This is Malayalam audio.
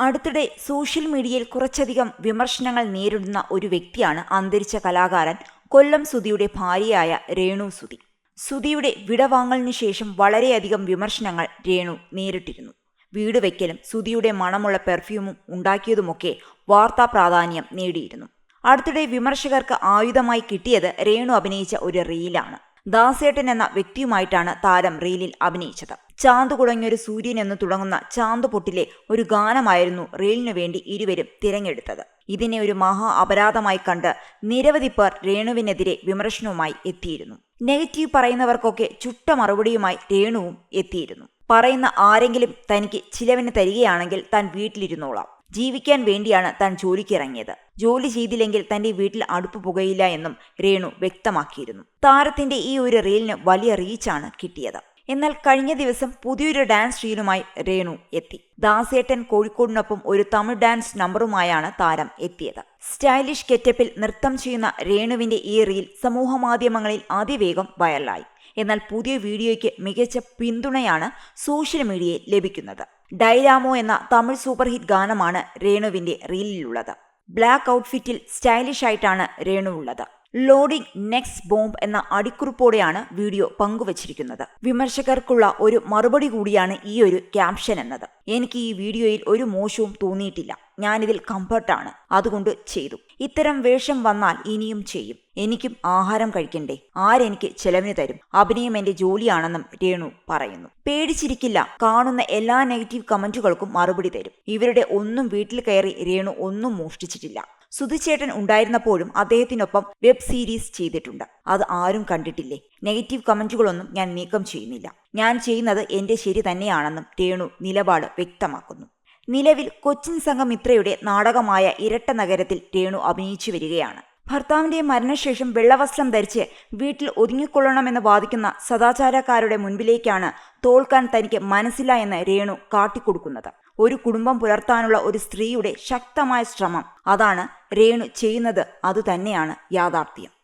അടുത്തിടെ സോഷ്യൽ മീഡിയയിൽ കുറച്ചധികം വിമർശനങ്ങൾ നേരിടുന്ന ഒരു വ്യക്തിയാണ് അന്തരിച്ച കലാകാരൻ കൊല്ലം സുധിയുടെ ഭാര്യയായ രേണു സുധി. സുധിയുടെ വിടവാങ്ങലിനു ശേഷം വളരെയധികം വിമർശനങ്ങൾ രേണു നേരിട്ടിരുന്നു. വീട് വയ്ക്കലും സുധിയുടെ മണമുള്ള പെർഫ്യൂമും ഉണ്ടാക്കിയതുമൊക്കെ വാർത്താ പ്രാധാന്യം നേടിയിരുന്നു. അടുത്തിടെ വിമർശകർക്ക് ആയുധമായി കിട്ടിയത് രേണു അഭിനയിച്ച ഒരു റീലാണ്. ദാസേട്ടൻ എന്ന വ്യക്തിയുമായിട്ടാണ് താരം റീലിൽ അഭിനയിച്ചത്. ചാന്ത് കുടങ്ങിയൊരു സൂര്യൻ എന്ന് തുടങ്ങുന്ന ചാന്ത് പൊട്ടിലെ ഒരു ഗാനമായിരുന്നു റീലിനു വേണ്ടി ഇരുവരും തിരഞ്ഞെടുത്തത്. ഇതിനെ ഒരു മഹാ അപരാധമായി കണ്ട് നിരവധി പേർ രേണുവിനെതിരെ വിമർശനവുമായി എത്തിയിരുന്നു. നെഗറ്റീവ് പറയുന്നവർക്കൊക്കെ ചുട്ട മറുപടിയുമായി രേണുവും എത്തിയിരുന്നു. പറയുന്ന ആരെങ്കിലും തനിക്ക് ചിലവിന് തരികയാണെങ്കിൽ താൻ വീട്ടിലിരുന്നോളാം. ജീവിക്കാൻ വേണ്ടിയാണ് താൻ ജോലിക്കിറങ്ങിയത്. ജോലി ചെയ്തില്ലെങ്കിൽ തന്റെ വീട്ടിൽ അടുപ്പ് പുകയില്ല എന്നും രേണു വ്യക്തമാക്കിയിരുന്നു. താരത്തിന്റെ ഈ ഒരു റീലിന് വലിയ റീച്ചാണ് കിട്ടിയത്. എന്നാൽ കഴിഞ്ഞ ദിവസം പുതിയൊരു ഡാൻസ് റീലുമായി രേണു എത്തി. ദാസേട്ടൻ കോഴിക്കോടിനൊപ്പം ഒരു തമിഴ് ഡാൻസ് നമ്പറുമായാണ് താരം എത്തിയത്. സ്റ്റൈലിഷ് കെറ്റപ്പിൽ നൃത്തം ചെയ്യുന്ന രേണുവിന്റെ ഈ റീൽ സമൂഹമാധ്യമങ്ങളിൽ അതിവേഗം വൈറലായി. എന്നാൽ പുതിയ വീഡിയോയ്ക്ക് മികച്ച പിന്തുണയാണ് സോഷ്യൽ മീഡിയയിൽ ലഭിക്കുന്നത്. ഡൈരാമോ എന്ന തമിഴ് സൂപ്പർ ഹിറ്റ് ഗാനമാണ് രേണുവിന്റെ റീലിലുള്ളത്. ബ്ലാക്ക് ഔട്ട്ഫിറ്റിൽ സ്റ്റൈലിഷ് ആയിട്ടാണ് രേണു ഉള്ളത്. ലോഡിംഗ് നെക്സ്റ്റ് ബോംബ് എന്ന അടിക്കുറിപ്പോടെയാണ് വീഡിയോ പങ്കുവച്ചിരിക്കുന്നത്. വിമർശകർക്കുള്ള ഒരു മറുപടി കൂടിയാണ് ഈ ഒരു ക്യാപ്ഷൻ എന്നത്. എനിക്ക് ഈ വീഡിയോയിൽ ഒരു മോശവും തോന്നിയിട്ടില്ല. ഞാനിതിൽ കംഫർട്ടാണ് അതുകൊണ്ട് ചെയ്തു. ഇത്തരം വേഷം വന്നാൽ ഇനിയും ചെയ്യും. എനിക്കും ആഹാരം കഴിക്കണ്ടേ. ആരെനിക്ക് ചെലവിന് തരും. അഭിനയം എന്റെ ജോലിയാണെന്നും രേണു പറയുന്നു. പേടിച്ചിരിക്കില്ല. കാണുന്ന എല്ലാ നെഗറ്റീവ് കമന്റുകൾക്കും മറുപടി തരും. ഇവരുടെ ഒന്നും വീട്ടിൽ കയറി രേണു ഒന്നും മോഷ്ടിച്ചിട്ടില്ല. സുധിച്ചേട്ടൻ ഉണ്ടായിരുന്നപ്പോഴും അദ്ദേഹത്തിനൊപ്പം വെബ് സീരീസ് ചെയ്തിട്ടുണ്ട്. അത് ആരും കണ്ടിട്ടില്ലേ? നെഗറ്റീവ് കമന്റുകളൊന്നും ഞാൻ നീക്കം ചെയ്യുന്നില്ല. ഞാൻ ചെയ്യുന്നത് എന്റെ ശരി തന്നെയാണെന്നും രേണു നിലപാട് വ്യക്തമാക്കുന്നു. നിലവിൽ കൊച്ചിൻ സംഘമിത്രയുടെ നാടകമായ ഇരട്ട നഗരത്തിൽ രേണു അഭിനയിച്ചു വരികയാണ്. ഭർത്താവിന്റെ മരണശേഷം വെള്ളവസ്ത്രം ധരിച്ച് വീട്ടിൽ ഒതുങ്ങിക്കൊള്ളണമെന്ന് വാദിക്കുന്ന സദാചാരക്കാരുടെ മുൻപിലേക്കാണ് തോൽക്കാൻ തനിക്ക് മനസ്സില്ല എന്ന് രേണു കാട്ടിക്കൊടുക്കുന്നത്. ഒരു കുടുംബം പുലർത്താനുള്ള ഒരു സ്ത്രീയുടെ ശക്തമായ ശ്രമം. അതാണ് രേണു ചെയ്യുന്നത്. അതുതന്നെയാണ് യാഥാർത്ഥ്യം.